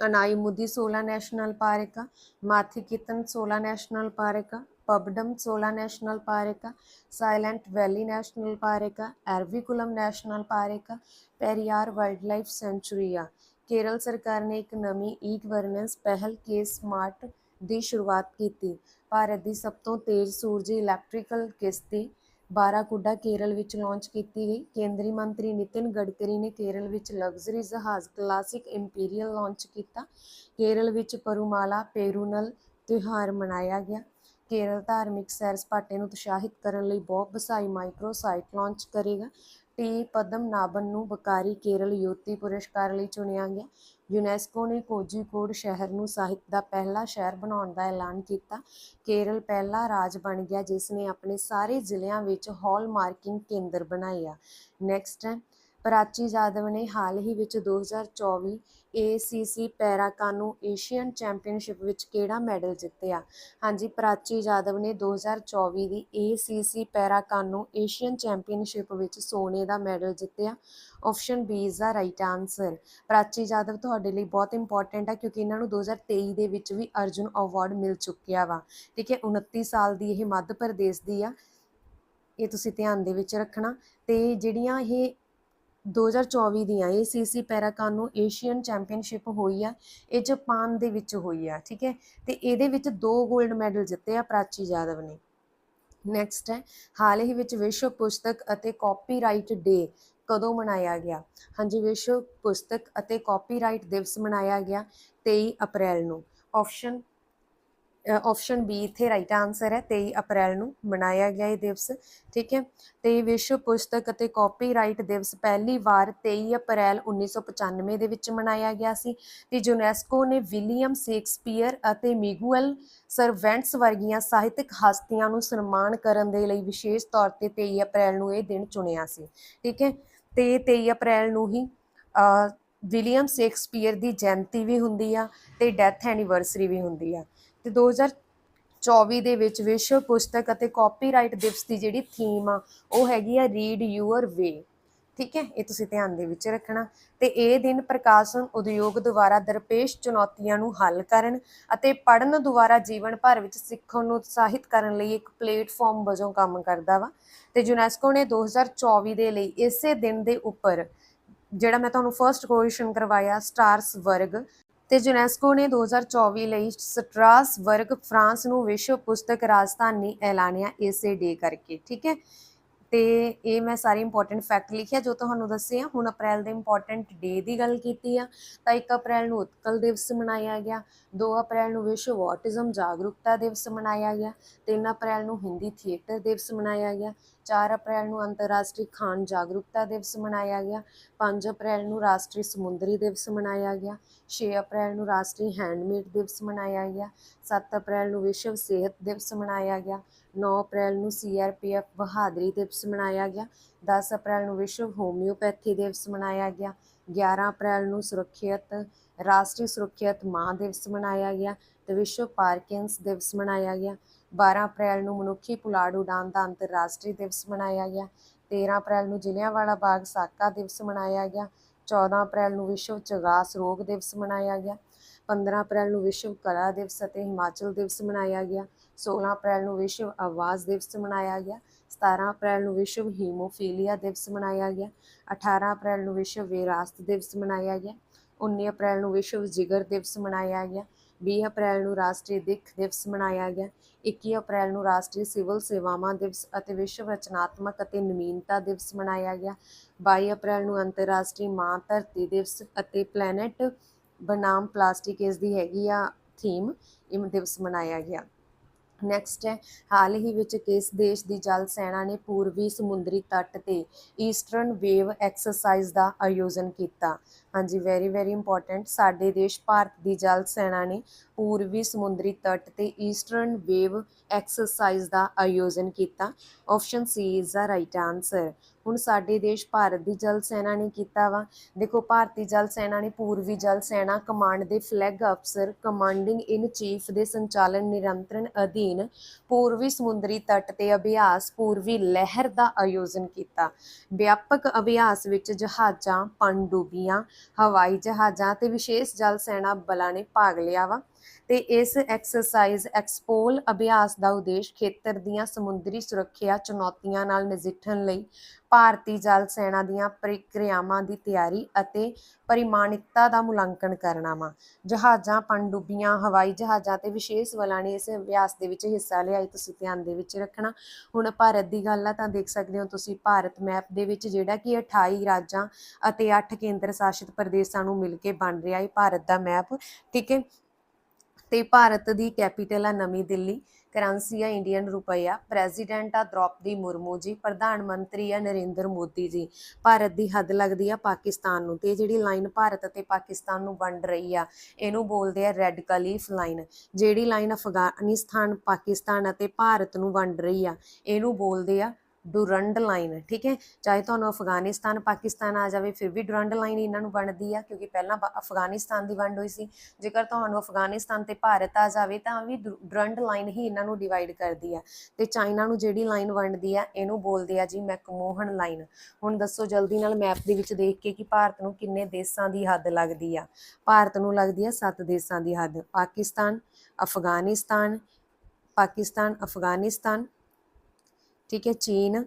ਅਨਾਈਮੁਦੀ 16 ਨੈਸ਼ਨਲ ਪਾਰਕ ਆ ਮਾਥੀ ਮਾਥਿਕਿਤਨ 16 ਨੈਸ਼ਨਲ ਪਾਰਕ ਆ ਪਬਡਮ 16 ਨੈਸ਼ਨਲ ਪਾਰਕ ਆ ਸਾਇਲੈਂਟ ਵੈਲੀ ਨੈਸ਼ਨਲ ਪਾਰਕ ਆ ਐਰਵੀਕੁਲਮ ਨੈਸ਼ਨਲ ਪਾਰਕ ਆ ਪੈਰੀਆਰ ਵਾਈਲਡਲਾਈਫ ਸੈਂਚੁਰੀ ਆ ਕੇਰਲ ਸਰਕਾਰ ਨੇ ਇੱਕ ਨਵੀਂ ਈ ਗਵਰਨੈਂਸ ਪਹਿਲ ਕੇ ਸਮਾਰਟ ਦੀ ਸ਼ੁਰੂਆਤ ਕੀਤੀ ਭਾਰਤ ਦੀ ਸਭ ਤੋਂ ਤੇਜ਼ ਸੂਰਜੀ ਇਲੈਕਟ੍ਰੀਕਲ ਕਿਸ਼ਤੀ ਬਾਰਾਕੁੱਡਾ ਕੇਰਲ ਵਿੱਚ ਲਾਂਚ ਕੀਤੀ ਗਈ ਕੇਂਦਰੀ ਮੰਤਰੀ ਨਿਤਿਨ ਗਡਕਰੀ ਨੇ ਕੇਰਲ ਵਿੱਚ ਲਗਜ਼ਰੀ ਜਹਾਜ਼ ਕਲਾਸਿਕ ਇੰਪੀਰੀਅਲ ਲਾਂਚ ਕੀਤਾ ਕੇਰਲ ਵਿੱਚ ਪਰੂਮਾਲਾ ਪੇਰੂਨਲ ਤਿਉਹਾਰ ਮਨਾਇਆ ਗਿਆ ਕੇਰਲ ਧਾਰਮਿਕ ਸੈਰ ਸਪਾਟੇ ਨੂੰ ਉਤਸ਼ਾਹਿਤ ਕਰਨ ਲਈ ਬਹੁਤ ਬਸਾਈ ਮਾਈਕਰੋ ਸਾਈਟ ਲਾਂਚ ਕਰੇਗਾ। ਟੀ. ਪਦਮ ਨਾਬਨ ਨੂੰ ਬਕਾਰੀ ਕੇਰਲ ਯੋਤੀ ਪੁਰਸਕਾਰ ਲਈ ਚੁਣਿਆ ਗਿਆ। ਯੂਨੈਸਕੋ ਨੇ ਕੋਜੀਕੋਡ ਸ਼ਹਿਰ ਨੂੰ ਸਾਹਿਤ ਦਾ ਪਹਿਲਾ ਸ਼ਹਿਰ ਬਣਾਉਣ ਦਾ ਐਲਾਨ ਕੀਤਾ। ਕੇਰਲ ਪਹਿਲਾ ਰਾਜ ਬਣ ਗਿਆ ਜਿਸ ਨੇ ਆਪਣੇ ਸਾਰੇ ਜ਼ਿਲ੍ਹਿਆਂ ਵਿੱਚ ਹਾਲ ਮਾਰਕਿੰਗ ਕੇਂਦਰ ਬਣਾਏ ਆ ਨੈਕਸਟ ਹੈ ਪ੍ਰਾਚੀ ਜਾਦਵ ਨੇ ਹਾਲ ਹੀ ਵਿੱਚ 2024 ACC ਪੈਰਾਕਾਨੂ ਏਸ਼ੀਅਨ ਚੈਂਪੀਅਨਸ਼ਿਪ ਵਿੱਚ ਕਿਹੜਾ ਮੈਡਲ ਜਿੱਤਿਆ? ਹਾਂਜੀ, ਪ੍ਰਾਚੀ ਜਾਦਵ ਨੇ 2024 ਦੀ ACC ਪੈਰਾਕਾਨੂ ਏਸ਼ੀਅਨ ਚੈਂਪੀਅਨਸ਼ਿਪ ਵਿੱਚ ਸੋਨੇ ਦਾ ਮੈਡਲ ਜਿੱਤਿਆ। Option B is the right answer. Prachi Jadhav ਤੁਹਾਡੇ ਲਈ ਬਹੁਤ ਇੰਪੋਰਟੈਂਟ ਹੈ ਕਿਉਂਕਿ ਇਹਨਾਂ ਨੂੰ 2023 ਦੇ ਵਿੱਚ ਵੀ ਅਰਜੁਨ ਅਵਾਰਡ ਮਿਲ ਚੁੱਕਿਆ ਵਾ। ਠੀਕ ਹੈ 29 ਸਾਲ ਦੀ ਇਹ ਮੱਧ ਪ੍ਰਦੇਸ਼ ਦੀ ਆ। ਇਹ ਤੁਸੀਂ ਧਿਆਨ ਦੇ ਵਿੱਚ ਰੱਖਣਾ। ਤੇ ਜਿਹੜੀਆਂ ਇਹ 2024 ਦੀਆਂ ACC ਪੈਰਾਕਾਨੋ ਏਸ਼ੀਅਨ ਚੈਂਪੀਅਨਸ਼ਿਪ ਹੋਈ ਆ, ਇਹ ਜਾਪਾਨ ਦੇ ਵਿੱਚ ਹੋਈ ਆ, ਠੀਕ ਹੈ? ਤੇ ਇਹਦੇ ਵਿੱਚ ਦੋ 골ਡ ਮੈਡਲ ਜਿੱਤੇ ਆ ਪ੍ਰਾਚੀ ਯਾਦਵ ਨੇ। ਨੈਕਸਟ ਹੈ, ਹਾਲ ਹੀ ਵਿੱਚ ਵਿਸ਼ਵ ਪੁਸਤਕ ਅਤੇ ਕਾਪੀਰਾਈਟ ਡੇ ਕਦੋਂ ਮਨਾਇਆ ਗਿਆ? ਹਾਂਜੀ, ਵਿਸ਼ਵ ਪੁਸਤਕ ਅਤੇ ਕਾਪੀਰਾਈਟ ਦਿਵਸ ਮਨਾਇਆ ਗਿਆ 23 ਅਪ੍ਰੈਲ ਨੂੰ। ਆਪਸ਼ਨ ਆਪਸ਼ਨ ਬੀ ਇੱਥੇ ਰਾਈਟ ਆਨਸਰ ਹੈ 23 ਅਪ੍ਰੈਲ ਨੂੰ ਮਨਾਇਆ ਗਿਆ ਇਹ ਦਿਵਸ, ਠੀਕ ਹੈ? ਤੇ ਵਿਸ਼ਵ ਪੁਸਤਕ ਅਤੇ ਕਾਪੀਰਾਈਟ ਦਿਵਸ ਪਹਿਲੀ ਵਾਰ 23 ਅਪ੍ਰੈਲ 1995 ਦੇ ਵਿੱਚ ਮਨਾਇਆ ਗਿਆ ਸੀ, ਤੇ ਯੂਨੈਸਕੋ ਨੇ ਵਿਲੀਅਮ ਸ਼ੇਕਸਪੀਅਰ ਅਤੇ ਮਿਗੂਅਲ ਸਰਵੈਂਟਸ ਵਰਗੀਆਂ ਸਾਹਿਤਕ ਹਸਤੀਆਂ ਨੂੰ ਸਨਮਾਨ ਕਰਨ ਦੇ ਲਈ ਵਿਸ਼ੇਸ਼ ਤੌਰ ਤੇ 23 ਅਪ੍ਰੈਲ ਨੂੰ ਇਹ ਦਿਨ ਚੁਣਿਆ ਸੀ, ਠੀਕ ਹੈ? ਤੇ 23 ਅਪ੍ਰੈਲ ਨੂੰ ਹੀ ਵਿਲੀਅਮ ਸ਼ੇਕਸਪੀਅਰ ਦੀ ਜਯੰਤੀ ਵੀ ਹੁੰਦੀ ਆ ਤੇ ਡੈਥ ਐਨੀਵਰਸਰੀ ਵੀ ਹੁੰਦੀ ਆ। ਤੇ 2024 ਦੇ ਵਿੱਚ ਵਿਸ਼ਵ ਪੁਸਤਕ ਅਤੇ ਕਾਪੀਰਾਈਟ ਦਿਵਸ ਦੀ ਜਿਹੜੀ ਥੀਮ ਆ, ਉਹ ਹੈਗੀ ਆ ਰੀਡ ਯੂਅਰ ਵੇ ਠੀਕ ਹੈ? ਇਹ ਤੁਸੀਂ ਧਿਆਨ ਦੇ ਵਿੱਚ ਰੱਖਣਾ। ਤੇ ਇਹ ਦਿਨ ਪ੍ਰਕਾਸ਼ਨ ਉਦਯੋਗ ਦੁਆਰਾ ਦਰਪੇਸ਼ ਚੁਣੌਤੀਆਂ ਨੂੰ ਹੱਲ ਕਰਨ ਅਤੇ ਪੜ੍ਹਨ ਦੁਆਰਾ ਜੀਵਨ ਭਰ ਵਿੱਚ ਸਿੱਖਣ ਨੂੰ ਉਤਸ਼ਾਹਿਤ ਕਰਨ ਲਈ ਇੱਕ ਪਲੇਟਫਾਰਮ ਵਜੋਂ ਕੰਮ ਕਰਦਾ ਵਾ। ਤੇ ਯੂਨੈਸਕੋ ਨੇ 2024 ਦੇ ਲਈ ਇਸੇ ਦਿਨ ਦੇ ਉੱਪਰ, ਜਿਹੜਾ ਮੈਂ ਤੁਹਾਨੂੰ ਫਰਸਟ ਕੁਐਸਚਨ ਕਰਵਾਇਆ, ਸਟਾਰਸ ਵਰਗ ਤੇ ਯੂਨੈਸਕੋ ਨੇ 2024 ਲਈ ਸਟਰਾਸਬਰਗ ਫਰਾਂਸ ਨੂੰ ਵਿਸ਼ਵ ਪੁਸਤਕ ਰਾਜਧਾਨੀ ਐਲਾਨਿਆ ਇਸੇ ਡੇ ਕਰਕੇ, ਠੀਕ ਹੈ? ਤੇ ਇਹ ਮੈਂ ਸਾਰੇ ਇੰਪੋਰਟੈਂਟ ਫੈਕਟ ਲਿਖਿਆ ਜੋ ਤੁਹਾਨੂੰ ਦੱਸੇ ਆ। ਹੁਣ ਅਪ੍ਰੈਲ ਦੇ ਇੰਪੋਰਟੈਂਟ ਡੇ ਦੀ ਗੱਲ ਕੀਤੀ ਆ, ਤਾਂ 1 ਅਪ੍ਰੈਲ ਨੂੰ ਉਤਕਲ ਦਿਵਸ ਮਨਾਇਆ ਗਿਆ 2 ਅਪ੍ਰੈਲ ਨੂੰ ਵਿਸ਼ਵ ਔਟਿਜ਼ਮ ਜਾਗਰੂਕਤਾ ਦਿਵਸ ਮਨਾਇਆ ਗਿਆ 3 ਅਪ੍ਰੈਲ ਨੂੰ ਹਿੰਦੀ ਥੀਏਟਰ ਦਿਵਸ ਮਨਾਇਆ ਗਿਆ 4 ਅਪ੍ਰੈਲ ਨੂੰ ਅੰਤਰਰਾਸ਼ਟਰੀ ਖਾਣ ਜਾਗਰੂਕਤਾ ਦਿਵਸ ਮਨਾਇਆ ਗਿਆ 5 ਅਪ੍ਰੈਲ ਨੂੰ ਰਾਸ਼ਟਰੀ ਸਮੁੰਦਰੀ ਦਿਵਸ ਮਨਾਇਆ ਗਿਆ 6 ਅਪ੍ਰੈਲ ਨੂੰ ਰਾਸ਼ਟਰੀ ਹੈਂਡਮੇਡ ਦਿਵਸ ਮਨਾਇਆ ਗਿਆ 7 ਅਪ੍ਰੈਲ ਨੂੰ ਵਿਸ਼ਵ ਸਿਹਤ ਦਿਵਸ ਮਨਾਇਆ ਗਿਆ 9 ਅਪ੍ਰੈਲ ਨੂੰ ਸੀਆਰਪੀਐਫ ਬਹਾਦਰੀ ਦਿਵਸ ਮਨਾਇਆ ਗਿਆ 10 ਅਪ੍ਰੈਲ ਨੂੰ ਵਿਸ਼ਵ ਹੋਮਿਓਪੈਥੀ ਦਿਵਸ ਮਨਾਇਆ ਗਿਆ 11 ਅਪ੍ਰੈਲ ਨੂੰ ਸੁਰੱਖਿਅਤ, ਰਾਸ਼ਟਰੀ ਸੁਰੱਖਿਅਤ ਮਾਂ ਦਿਵਸ ਮਨਾਇਆ ਗਿਆ ਤੇ ਵਿਸ਼ਵ ਪਾਰਕਿੰਸ ਦਿਵਸ ਮਨਾਇਆ ਗਿਆ। 12 ਅਪ੍ਰੈਲ ਨੂੰ ਮਨੁੱਖੀ ਪੁਲਾੜ ਉਡਾਨ ਦਾ ਅੰਤਰਰਾਸ਼ਟਰੀ ਦਿਵਸ ਮਨਾਇਆ ਗਿਆ। 13 ਅਪ੍ਰੈਲ ਨੂੰ ਜ਼ਿਲ੍ਹਿਆਂਵਾਲਾ ਬਾਗ ਸਾਕਾ ਦਿਵਸ ਮਨਾਇਆ ਗਿਆ। 14 ਅਪ੍ਰੈਲ ਨੂੰ ਵਿਸ਼ਵ ਚਗਾਸ ਰੋਗ ਦਿਵਸ ਮਨਾਇਆ ਗਿਆ। 15 ਅਪ੍ਰੈਲ ਨੂੰ ਵਿਸ਼ਵ ਕਲਾ ਦਿਵਸ ਅਤੇ ਹਿਮਾਚਲ ਦਿਵਸ ਮਨਾਇਆ ਗਿਆ। 16 ਅਪ੍ਰੈਲ ਨੂੰ ਵਿਸ਼ਵ ਆਵਾਜ਼ ਦਿਵਸ ਮਨਾਇਆ ਗਿਆ। 17 ਅਪ੍ਰੈਲ ਨੂੰ ਵਿਸ਼ਵ ਹੀਮੋਫੀਲੀਆ ਦਿਵਸ ਮਨਾਇਆ ਗਿਆ। 18 ਅਪ੍ਰੈਲ ਨੂੰ ਵਿਸ਼ਵ ਵਿਰਾਸਤ ਦਿਵਸ ਮਨਾਇਆ ਗਿਆ। 19 ਅਪ੍ਰੈਲ ਨੂੰ ਵਿਸ਼ਵ ਜਿਗਰ ਦਿਵਸ ਮਨਾਇਆ ਗਿਆ। 20 ਅਪ੍ਰੈਲ ਨੂੰ ਰਾਸ਼ਟਰੀ ਦਿੱਖ ਦਿਵਸ ਮਨਾਇਆ ਗਿਆ। 21 ਅਪ੍ਰੈਲ ਨੂੰ ਰਾਸ਼ਟਰੀ ਸਿਵਲ ਸੇਵਾਵਾਂ ਦਿਵਸ ਅਤੇ ਵਿਸ਼ਵ ਰਚਨਾਤਮਕ ਅਤੇ ਨਵੀਨਤਾ ਦਿਵਸ ਮਨਾਇਆ ਗਿਆ। 22 ਅਪ੍ਰੈਲ ਨੂੰ ਅੰਤਰਰਾਸ਼ਟਰੀ ਮਾਂ ਧਰਤੀ ਦਿਵਸ ਅਤੇ ਪਲੈਨਟ ਬਨਾਮ ਪਲਾਸਟਿਕ ਇਸ ਦੀ ਹੈਗੀ ਆ ਥੀਮ ਇਹ ਦਿਵਸ ਮਨਾਇਆ ਗਿਆ। ਨੈਕਸਟ ਹੈ, ਹਾਲ ਹੀ ਵਿੱਚ ਕਿਸ ਦੇਸ਼ ਦੀ ਜਲ ਸੈਨਾ ਨੇ ਪੂਰਬੀ ਸਮੁੰਦਰੀ ਤੱਟ ਤੇ ਈਸਟਰਨ ਵੇਵ ਐਕਸਰਸਾਈਜ਼ ਦਾ ਆਯੋਜਨ ਕੀਤਾ? ਹਾਂਜੀ ਵੈਰੀ ਵੈਰੀ ਇੰਪੋਰਟੈਂਟ ਸਾਡੇ ਦੇਸ਼ ਭਾਰਤ ਦੀ ਜਲ ਸੈਨਾ ਨੇ ਪੂਰਬੀ ਸਮੁੰਦਰੀ ਤੱਟ ਤੇ ਈਸਟਰਨ ਵੇਵ ਐਕਸਰਸਾਈਜ਼ ਦਾ ਆਯੋਜਨ ਕੀਤਾ। Option C is the right answer ਹੁਣ ਸਾਡੇ ਦੇਸ਼ ਭਾਰਤ ਦੀ ਜਲ ਸੈਨਾ ਨੇ ਕੀਤਾ ਵਾ। ਦੇਖੋ, ਭਾਰਤੀ ਜਲ ਸੈਨਾ ਨੇ ਪੂਰਬੀ ਜਲ ਸੈਨਾ ਕਮਾਂਡ ਦੇ ਫਲੈਗ ਅਫਸਰ, ਕਮਾਂਡਿੰਗ ਇਨ ਚੀਫ ਦੇ ਸੰਚਾਲਨ ਨਿਰੰਤਰਣ ਅਧੀਨ ਪੂਰਬੀ ਸਮੁੰਦਰੀ ਤੱਟ ਤੇ ਅਭਿਆਸ ਪੂਰਬੀ ਲਹਿਰ ਦਾ ਆਯੋਜਨ ਕੀਤਾ। ਵਿਆਪਕ ਅਭਿਆਸ ਵਿੱਚ ਜਹਾਜ਼ਾਂ ਪਣਡੁੱਬੀਆਂ ਹਵਾਈ ਜਹਾਜ਼ਾਂ ਤੇ ਵਿਸ਼ੇਸ਼ ਜਲ ਸੈਨਾ ਬਲਾਂ ਨੇ ਭਾਗ ਲਿਆ ਵਾ। ਤੇ ਇਸ ਐਕਸਰਸਾਈਜ਼ ਐਕਸਪੋਲ ਅਭਿਆਸ ਦਾ ਉਦੇਸ਼ ਖੇਤਰ ਦੀਆਂ ਸਮੁੰਦਰੀ ਸੁਰੱਖਿਆ ਚੁਣੌਤੀਆਂ ਨਾਲ ਨਜਿੱਠਣ ਲਈ ਭਾਰਤੀ ਜਲ ਸੈਨਾ ਦੀਆਂ ਪ੍ਰਕਿਰਿਆਵਾਂ ਦੀ ਤਿਆਰੀ ਅਤੇ ਪਰਿਮਾਣਿਕਤਾ ਦਾ ਮੁਲਾਂਕਣ ਕਰਨਾ ਵਾ। ਜਹਾਜ਼ਾਂ, ਪਣਡੁੱਬੀਆਂ, ਹਵਾਈ ਜਹਾਜ਼ਾਂ ਤੇ ਵਿਸ਼ੇਸ਼ ਵਲਾਂ ਨੇ ਇਸ ਅਭਿਆਸ ਦੇ ਵਿੱਚ ਹਿੱਸਾ ਲਿਆ। ਇਹ ਤੁਸੀਂ ਧਿਆਨ ਦੇ ਵਿੱਚ ਰੱਖਣਾ। ਹੁਣ ਭਾਰਤ ਦੀ ਗੱਲ ਆ ਤਾਂ ਦੇਖ ਸਕਦੇ ਹੋ ਤੁਸੀਂ ਭਾਰਤ ਮੈਪ ਦੇ ਵਿੱਚ ਜਿਹੜਾ ਕਿ 28 ਰਾਜਾਂ ਅਤੇ 8 ਕੇਂਦਰ ਸ਼ਾਸਿਤ ਪ੍ਰਦੇਸ਼ਾਂ ਨੂੰ ਮਿਲ ਕੇ ਬਣ ਰਿਹਾ ਹੈ ਭਾਰਤ ਦਾ ਮੈਪ। ਠੀਕ ਹੈ? ਤੇ ਭਾਰਤ ਦੀ ਕੈਪੀਟਲ ਆ ਨਵੀਂ ਦਿੱਲੀ। ਕਰੰਸੀ ਆ ਇੰਡੀਅਨ ਰੁਪਈਆ। ਪ੍ਰੈਜ਼ੀਡੈਂਟ ਆ ਦ੍ਰੋਪਦੀ ਮੁਰਮੂ ਜੀ। ਪ੍ਰਧਾਨ ਮੰਤਰੀ ਆ ਨਰਿੰਦਰ ਮੋਦੀ ਜੀ। ਭਾਰਤ ਦੀ ਹੱਦ ਲੱਗਦੀ ਆ ਪਾਕਿਸਤਾਨ ਨੂੰ ਤੇ ਜਿਹੜੀ ਲਾਈਨ ਭਾਰਤ ਅਤੇ ਪਾਕਿਸਤਾਨ ਨੂੰ ਵੰਡ ਰਹੀ ਆ, ਇਹਨੂੰ ਬੋਲਦੇ ਆ ਰੈੱਡ ਕਲੀਫ ਲਾਈਨ ਜਿਹੜੀ ਲਾਈਨ ਅਫਗਾਨਿਸਤਾਨ, ਪਾਕਿਸਤਾਨ ਅਤੇ ਭਾਰਤ ਨੂੰ ਵੰਡ ਰਹੀ ਆ, ਇਹਨੂੰ ਬੋਲਦੇ ਆ ਡੁਰੰਡ ਲਾਈਨ ਠੀਕ ਹੈ? ਚਾਹੇ ਤੁਹਾਨੂੰ ਅਫਗਾਨਿਸਤਾਨ, ਪਾਕਿਸਤਾਨ ਆ ਜਾਵੇ, ਫਿਰ ਵੀ ਡੁਰੰਡ ਲਾਈਨ ਇਹਨਾਂ ਨੂੰ ਬਣਦੀ ਆ, ਕਿਉਂਕਿ ਪਹਿਲਾਂ ਪ- ਅਫਗਾਨਿਸਤਾਨ ਦੀ ਵੰਡ ਹੋਈ ਸੀ। ਜੇਕਰ ਤੁਹਾਨੂੰ ਅਫਗਾਨਿਸਤਾਨ ਤੇ ਭਾਰਤ ਆ ਜਾਵੇ, ਤਾਂ ਵੀ ਡੂ- ਡੂਰੰਡ ਲਾਈਨ ਹੀ ਇਹਨਾਂ ਨੂੰ ਡਿਵਾਈਡ ਕਰਦੀ ਆ। ਤੇ ਚਾਈਨਾ ਨੂੰ ਜਿਹੜੀ ਲਾਈਨ ਵੰਡਦੀ ਆ, ਇਹਨੂੰ ਬੋਲਦੇ ਆ ਜੀ ਮੈਕਮੋਹਨ ਲਾਈਨ ਹੁਣ ਦੱਸੋ ਜਲਦੀ ਨਾਲ ਮੈਪ ਦੇ ਵਿੱਚ ਦੇਖ ਕੇ ਕਿ ਭਾਰਤ ਨੂੰ ਕਿੰਨੇ ਦੇਸ਼ਾਂ ਦੀ ਹੱਦ ਲੱਗਦੀ ਆ। ਭਾਰਤ ਨੂੰ ਲੱਗਦੀ ਆ 7 ਦੇਸ਼ਾਂ ਦੀ ਹੱਦ। ਪਾਕਿਸਤਾਨ, ਅਫਗਾਨਿਸਤਾਨ ਪਾਕਿਸਤਾਨ, ਅਫਗਾਨਿਸਤਾਨ ਠੀਕ ਹੈ ਚੀਨ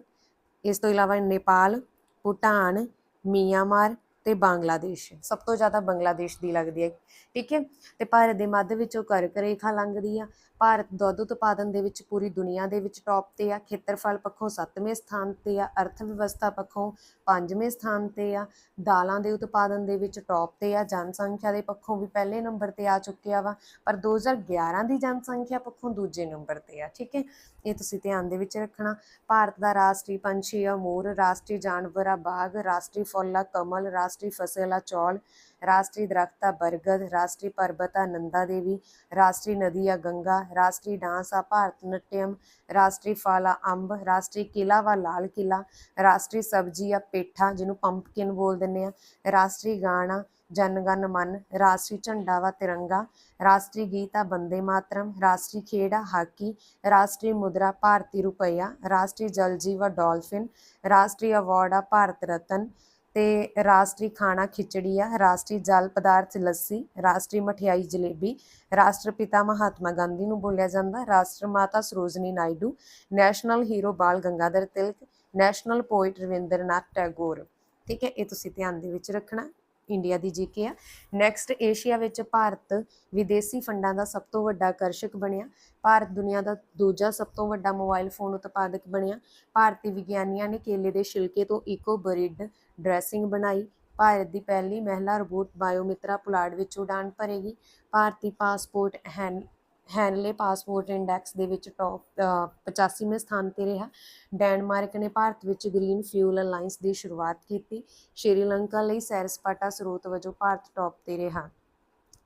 ਇਸ ਤੋਂ ਇਲਾਵਾ ਨੇਪਾਲ ਭੂਟਾਨ ਮਿਆਂਮਾਰ ਤੇ ਬੰਗਲਾਦੇਸ਼। ਸਭ ਤੋਂ ਜ਼ਿਆਦਾ ਬੰਗਲਾਦੇਸ਼ ਦੀ ਲੱਗਦੀ ਹੈ। ਠੀਕ ਹੈ? ਤੇ ਭਾਰਤ ਦੇ ਮੱਧ ਵਿੱਚੋਂ ਕਰਕ ਰੇਖਾ ਲੰਘਦੀ ਆ। ਭਾਰਤ ਦੁੱਧ ਉਤਪਾਦਨ ਦੇ ਵਿੱਚ ਪੂਰੀ ਦੁਨੀਆ ਦੇ ਵਿੱਚ ਟੌਪ ਤੇ ਆ। ਖੇਤਰਫਲ ਪੱਖੋਂ 7ਵੇਂ ਸਥਾਨ ਤੇ ਆ। ਅਰਥ ਵਿਵਸਥਾ ਪੱਖੋਂ 5ਵੇਂ ਸਥਾਨ ਤੇ ਆ। ਦਾਲਾਂ ਦੇ ਉਤਪਾਦਨ ਦੇ ਵਿੱਚ ਟੌਪ ਤੇ ਆ। ਜਨਸੰਖਿਆ ਦੇ ਪੱਖੋਂ ਵੀ ਪਹਿਲੇ ਨੰਬਰ ਤੇ ਆ ਚੁੱਕਿਆ ਵਾ। ਪਰ 2011 ਦੀ ਜਨਸੰਖਿਆ ਪੱਖੋਂ ਦੂਜੇ ਨੰਬਰ ਤੇ ਆ। ਠੀਕ ਹੈ? ਇਹ ਤੁਸੀਂ ਧਿਆਨ ਦੇ ਵਿੱਚ ਰੱਖਣਾ। ਭਾਰਤ ਦਾ ਰਾਸ਼ਟਰੀ ਪੰਛੀ ਆ। ਮੋਰ, ਰਾਸ਼ਟਰੀ ਜਾਨਵਰ ਆ। ਬਾਗ ਰਾਸ਼ਟਰੀ ਫੁੱਲ ਆ। ਕਮਲ, ਰਾਸ਼ਟਰੀ ਫਸਲ ਆ ਚੌਲ, ਰਾਸ਼ਟਰੀ ਦਰਖਤ ਆ ਬਰਗਦ, ਰਾਸ਼ਟਰੀ ਪਰਬਤ ਨੰਦਾ ਦੇਵੀ, ਰਾਸ਼ਟਰੀ ਨਦੀ ਆ ਗੰਗਾ, ਰਾਸ਼ਟਰੀ ਡਾਂਸ ਆ ਭਾਰਤ ਨਟਿਅਮ, ਰਾਸ਼ਟਰੀ ਫਲ ਆ ਅੰਬ, ਰਾਸ਼ਟਰੀ ਕਿਲਾ ਵਾ ਲਾਲ ਕਿਲਾ, ਰਾਸ਼ਟਰੀ ਸਬਜ਼ੀ ਆ ਪੇਠਾ ਜਿਹਨੂੰ ਪੰਪਕਿਨ ਬੋਲ ਦਿੰਦੇ ਆ, ਰਾਸ਼ਟਰੀ ਗਾਣਾ, ਜਨ ਗਣ ਮਨ, ਰਾਸ਼ਟਰੀ ਝੰਡਾ ਵਾ ਤਿਰੰਗਾ, ਰਾਸ਼ਟਰੀ ਗੀਤ ਆ ਬੰਦੇ ਮਾਤਰਮ, ਰਾਸ਼ਟਰੀ ਖੇਡ ਆ ਹਾਕੀ, ਰਾਸ਼ਟਰੀ ਮੁਦਰਾ ਭਾਰਤੀ ਰੁਪਈਆ, ਰਾਸ਼ਟਰੀ ਜਲ ਜੀਵ ਡਾਲਫਿਨ, ਰਾਸ਼ਟਰੀ ਅਵਾਰਡ ਆ ਭਾਰਤ ਰਤਨ ਤੇ ਰਾਸ਼ਟਰੀ ਖਾਣਾ ਖਿਚੜੀ ਆ, ਰਾਸ਼ਟਰੀ ਜਲ ਪਦਾਰਥ ਲੱਸੀ, ਰਾਸ਼ਟਰੀ ਮਠਿਆਈ ਜਲੇਬੀ, ਰਾਸ਼ਟਰਪਿਤਾ ਮਹਾਤਮਾ ਗਾਂਧੀ ਨੂੰ ਬੋਲਿਆ ਜਾਂਦਾ, ਰਾਸ਼ਟਰ ਮਾਤਾ Sarojini Naidu, national hero Bal Gangadhar Tilak, national poet Rabindranath Tagore. ਠੀਕ ਹੈ, ਇਹ ਤੁਸੀਂ ਧਿਆਨ ਦੇ ਵਿੱਚ ਰੱਖਣਾ। ਇੰਡੀਆ ਦੀ ਜੀਕੇ ਆ। ਨੈਕਸਟ ਏਸ਼ੀਆ ਵਿੱਚ ਭਾਰਤ ਵਿਦੇਸ਼ੀ ਫੰਡਾਂ ਦਾ ਸਭ ਤੋਂ ਵੱਡਾ ਆਕਰਸ਼ਕ ਬਣਿਆ। ਭਾਰਤ ਦੁਨੀਆ ਦਾ ਦੂਜਾ ਸਭ ਤੋਂ ਵੱਡਾ ਮੋਬਾਈਲ ਫੋਨ ਉਤਪਾਦਕ ਬਣਿਆ। ਭਾਰਤੀ ਵਿਗਿਆਨੀਆਂ ਨੇ ਕੇਲੇ ਦੇ ਛਿਲਕੇ ਤੋਂ ਇਕੋ ਬਰਿਡ ਡਰੈਸਿੰਗ ਬਣਾਈ। ਭਾਰਤ ਦੀ ਪਹਿਲੀ ਮਹਿਲਾ ਰੋਬੋਟ ਬਾਇਓਮਿਤਰਾ ਪੁਲਾੜ ਵਿੱਚ ਉਡਾਨ ਭਰੇਗੀ। ਭਾਰਤੀ passport Hen Henley passport index ਦੇ ਵਿੱਚ ਟੌਪ 85ਵੇਂ ਸਥਾਨ ਤੇ ਰਿਹਾ। ਡੈਨਮਾਰਕ ਨੇ ਭਾਰਤ ਵਿੱਚ ਗ੍ਰੀਨ ਫਿਊਲ ਅਲਾਈਅੰਸ ਦੀ ਸ਼ੁਰੂਆਤ ਕੀਤੀ। ਸ਼੍ਰੀਲੰਕਾ ਲਈ ਸੈਰ ਸਪਾਟਾ ਸਰੋਤ ਵਜੋਂ ਭਾਰਤ ਟੌਪ ਤੇ ਰਿਹਾ।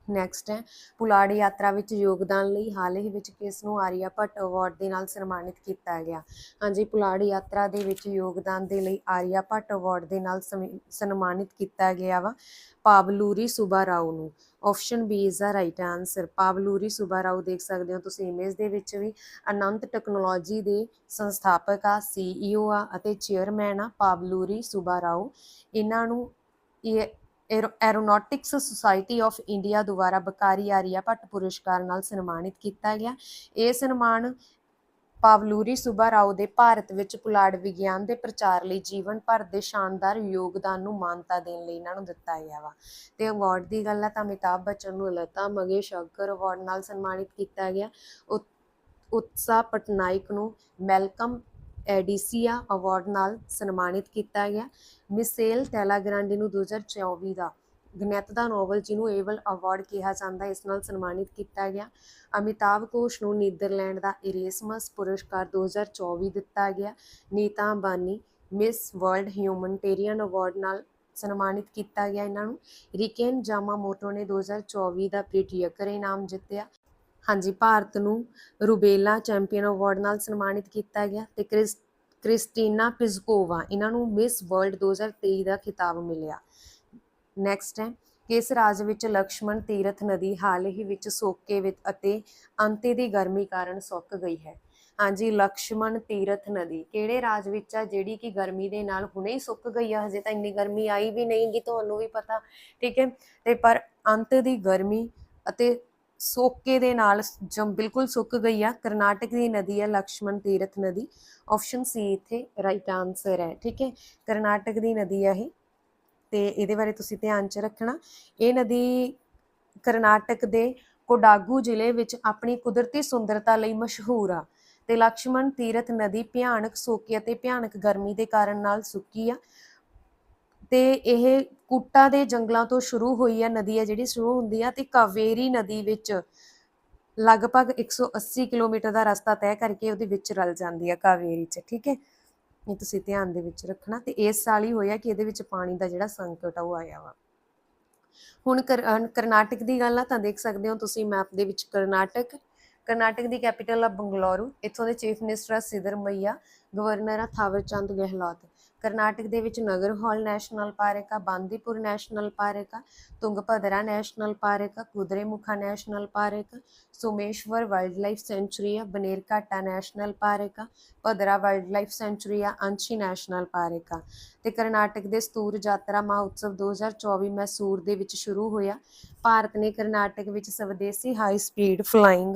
ਨੈਕਸਟ ਹੈ, ਪੁਲਾੜ ਯਾਤਰਾ ਵਿੱਚ ਯੋਗਦਾਨ ਲਈ ਹਾਲ ਹੀ ਵਿੱਚ ਕਿਸ ਨੂੰ ਆਰੀਆ ਭੱਟ ਅਵਾਰਡ ਦੇ ਨਾਲ ਸਨਮਾਨਿਤ ਕੀਤਾ ਗਿਆ? ਹਾਂਜੀ, ਪੁਲਾੜ ਯਾਤਰਾ ਦੇ ਵਿੱਚ ਯੋਗਦਾਨ ਦੇ ਲਈ ਆਰੀਆ ਭੱਟ ਅਵਾਰਡ ਦੇ ਨਾਲ ਸਮੀ- ਸਨਮਾਨਿਤ ਕੀਤਾ ਗਿਆ ਵਾ ਪਾਵਲੂਰੀ ਸੁਬਾ ਰਾਓ ਨੂੰ। Option B is the right answer Pavuluri Subba Rao ਦੇਖ ਸਕਦੇ ਹੋ ਤੁਸੀਂ ਇਮੇਜ ਦੇ ਵਿੱਚ ਵੀ। ਅਨੰਤ ਟੈਕਨੋਲੋਜੀ ਦੇ ਸੰਸਥਾਪਕ ਆ ਸੀਈਓ ਆ ਅਤੇ ਚੇਅਰਮੈਨ ਆ ਪਾਬਲੂਰੀ ਸੁਬਾ ਰਾਓ। ਇਹਨਾਂ ਨੂੰ ਇਹ ਐਰੋਨੌਟਿਕਸ ਸੁਸਾਇਟੀ ਆਫ ਇੰਡੀਆ ਦੁਆਰਾ ਬਕਾਰੀ ਆਰੀਆ ਭੱਟ ਪੁਰਸਕਾਰ ਨਾਲ ਸਨਮਾਨਿਤ ਕੀਤਾ ਗਿਆ। ਇਹ ਸਨਮਾਨ ਪਾਵਲੂਰੀ ਸੁਬਾ ਰਾਓ ਦੇ ਭਾਰਤ ਵਿੱਚ ਪੁਲਾੜ ਵਿਗਿਆਨ ਦੇ ਪ੍ਰਚਾਰ ਲਈ ਜੀਵਨ ਭਰ ਦੇ ਸ਼ਾਨਦਾਰ ਯੋਗਦਾਨ ਨੂੰ ਮਾਨਤਾ ਦੇਣ ਲਈ ਇਹਨਾਂ ਨੂੰ ਦਿੱਤਾ ਗਿਆ ਵਾ। ਤੇ ਅਵਾਰਡ ਦੀ ਗੱਲ ਆ ਤਾਂ ਅਮਿਤਾਭ ਬੱਚਨ ਨੂੰ ਲਤਾ ਮੰਗੇਸ਼ਕਰ ਅਵਾਰਡ ਨਾਲ ਸਨਮਾਨਿਤ ਕੀਤਾ ਗਿਆ। ਉਤ- ਉਤਸਾ ਪਟਨਾਇਕ ਨੂੰ ਮੈਲਕਮ ਐਡੀਸੀਆ ਅਵਾਰਡ ਨਾਲ ਸਨਮਾਨਿਤ ਕੀਤਾ ਗਿਆ। ਮਿਸੇਲ ਟੈਲਾਗ੍ਰਾਂਡੀ ਨੂੰ 2024 ਦਾ ਗਣਿਤ ਦਾ ਨੋਬਲ ਜਿਹਨੂੰ ਏਵਲ ਅਵਾਰਡ ਕਿਹਾ ਜਾਂਦਾ, ਇਸ ਨਾਲ ਸਨਮਾਨਿਤ ਕੀਤਾ ਗਿਆ। ਅਮਿਤਾਭ ਘੋਸ਼ ਨੂੰ ਨੀਦਰਲੈਂਡ ਦਾ ਇਰੇਸਮਸ ਪੁਰਸਕਾਰ 2024 ਦਿੱਤਾ ਗਿਆ। Nita Ambani, miss world humanitarian award ਨਾਲ ਸਨਮਾਨਿਤ ਕੀਤਾ ਗਿਆ। ਇਹਨਾਂ ਨੂੰ ਰਿਕੇਨ ਜਾਮਾਮੋਟੋ ਨੇ 2024 ਦਾ ਪ੍ਰੀਟੀਅਕਰ ਇਨਾਮ ਜਿੱਤਿਆ। ਹਾਂਜੀ, ਭਾਰਤ ਨੂੰ ਰੂਬੇਲਾ ਚੈਂਪੀਅਨ ਅਵਾਰਡ ਨਾਲ ਸਨਮਾਨਿਤ ਕੀਤਾ ਗਿਆ ਤੇ ਕ੍ਰਿਸ, ਕ੍ਰਿਸਟੀਨਾ ਪਿਜ਼ਕੋਵਾ, ਇਹਨਾਂ ਨੂੰ ਮਿਸ ਵਰਲਡ 2023 ਦਾ ਖਿਤਾਬ ਮਿਲਿਆ। ਨੈਕਸਟ ਹੈ, ਕਿਸ ਰਾਜ ਵਿੱਚ ਲਕਸ਼ਮਣ ਤੀਰਥ ਨਦੀ ਹਾਲ ਹੀ ਵਿੱਚ ਸੋਕੇ ਵਿੱਚ ਅਤੇ ਅੰਤੇ ਦੀ ਗਰਮੀ ਕਾਰਨ ਸੁੱਕ ਗਈ ਹੈ? ਹਾਂਜੀ, ਲਕਸ਼ਮਣ ਤੀਰਥ ਨਦੀ ਕਿਹੜੇ ਰਾਜ ਵਿੱਚ ਆ ਜਿਹੜੀ ਕਿ ਗਰਮੀ ਦੇ ਨਾਲ ਹੁਣੇ ਹੀ ਸੁੱਕ ਗਈ ਆ? ਹਜੇ ਤਾਂ ਇੰਨੀ ਗਰਮੀ ਆਈ ਵੀ ਨਹੀਂਗੀ, ਤੁਹਾਨੂੰ ਵੀ ਪਤਾ, ਠੀਕ ਹੈ? ਤੇ ਪਰ ਅੰਤ ਦੀ ਗਰਮੀ ਅਤੇ ਸੋਕੇ ਦੇ ਨਾਲ ਜਮ ਬਿਲਕੁਲ ਸੁੱਕ ਗਈ ਆ। ਕਰਨਾਟਕ ਦੀ ਨਦੀ ਹੈ ਲਕਸ਼ਮਣ ਤੀਰਥ ਨਦੀ। ਆਪਸ਼ਨ ਸੀ ਇੱਥੇ ਰਾਈਟ ਆਨਸਰ ਹੈ, ਠੀਕ ਹੈ? ਕਰਨਾਟਕ ਦੀ ਨਦੀ ਹੈ ਇਹ। ਤੇ ਇਹਦੇ ਬਾਰੇ ਤੁਸੀਂ ਧਿਆਨ ਚ ਰੱਖਣਾ। ਇਹ ਨਦੀ ਕਰਨਾਟਕ ਦੇ ਕੋਡਾਗੂ ਜ਼ਿਲ੍ਹੇ ਵਿੱਚ ਆਪਣੀ ਕੁਦਰਤੀ ਸੁੰਦਰਤਾ ਲਈ ਮਸ਼ਹੂਰ ਆ। ਤੇ ਲਕਸ਼ਮਣ ਤੀਰਥ ਨਦੀ ਭਿਆਨਕ ਸੋਕੇ ਅਤੇ ਭਿਆਨਕ ਗਰਮੀ ਦੇ ਕਾਰਨ ਨਾਲ ਸੁੱਕੀ ਆ। ਤੇ ਇਹ ਕੂਟਾ ਦੇ ਜੰਗਲਾਂ ਤੋਂ ਸ਼ੁਰੂ ਹੋਈ ਆ ਨਦੀ ਆ ਜਿਹੜੀ ਸ਼ੁਰੂ ਹੁੰਦੀ ਆ ਤੇ ਕਾਵੇਰੀ ਨਦੀ ਵਿੱਚ ਲਗਭਗ 180 ਕਿਲੋਮੀਟਰ ਦਾ ਰਸਤਾ ਤੈਅ ਕਰਕੇ ਉਹਦੇ ਵਿੱਚ ਰਲ ਜਾਂਦੀ ਆ ਕਾਵੇਰੀ 'ਚ, ਠੀਕ ਹੈ? ਇਹ ਤੁਸੀਂ ਧਿਆਨ ਦੇ ਵਿੱਚ ਰੱਖਣਾ ਤੇ ਇਸ ਸਾਲ ਹੀ ਹੋਇਆ ਕਿ ਇਹਦੇ ਵਿੱਚ ਪਾਣੀ ਦਾ ਜਿਹੜਾ ਸੰਕਟ ਆ ਉਹ ਆਇਆ ਵਾ। ਹੁਣ ਕਰ- ਕਰਨਾਟਕ ਦੀ ਗੱਲ ਆ, ਤਾਂ ਦੇਖ ਸਕਦੇ ਹੋ ਤੁਸੀਂ ਮੈਪ ਦੇ ਵਿੱਚ ਕਰਨਾਟਕ ਕਰਨਾਟਕ ਦੀ ਕੈਪੀਟਲ ਆ ਬੰਗਲੌਰੂ, ਇੱਥੋਂ ਦੇ ਚੀਫ ਮਿਨਿਸਟਰ ਆ ਸਿਦਰਮਈਆ ਗਵਰਨਰ ਆ ਥਾਵਰਚੰਦ ਗਹਿਲੋਤ। ਕਰਨਾਟਕ ਦੇ ਵਿੱਚ ਨਗਰ ਹਾਲ ਨੈਸ਼ਨਲ ਪਾਰਕ ਆ, ਬਾਂਦੀਪੁਰ ਨੈਸ਼ਨਲ ਪਾਰਕ ਆ, ਤੁੰਗਭਦਰਾ ਨੈਸ਼ਨਲ ਪਾਰਕ ਆ ਕੁਦਰੇਮੁਖਾ ਨੈਸ਼ਨਲ ਪਾਰਕ ਆ, ਸੋਮੇਸ਼ਵਰ ਵਾਈਲਡ ਸੈਂਚੁਰੀ ਆ, ਬਨੇਰਘਾਟਾ ਨੈਸ਼ਨਲ ਪਾਰਕ ਆ, ਭਦਰਾ ਵਾਈਲਡਲਾਈਫ ਸੈਂਚੁਰੀ ਆ, ਅੰਸ਼ੀ ਨੈਸ਼ਨਲ ਪਾਰਕ ਆ। ਤੇ ਕਰਨਾਟਕ ਦੇ ਸਤੂਰ ਯਾਤਰਾ ਮਹੋਤਸਵ 2024 ਮੈਸੂਰ ਦੇ ਵਿੱਚ ਸ਼ੁਰੂ ਹੋਇਆ। ਭਾਰਤ ਨੇ ਕਰਨਾਟਕ ਵਿੱਚ ਸਵਦੇਸੀ high speed flying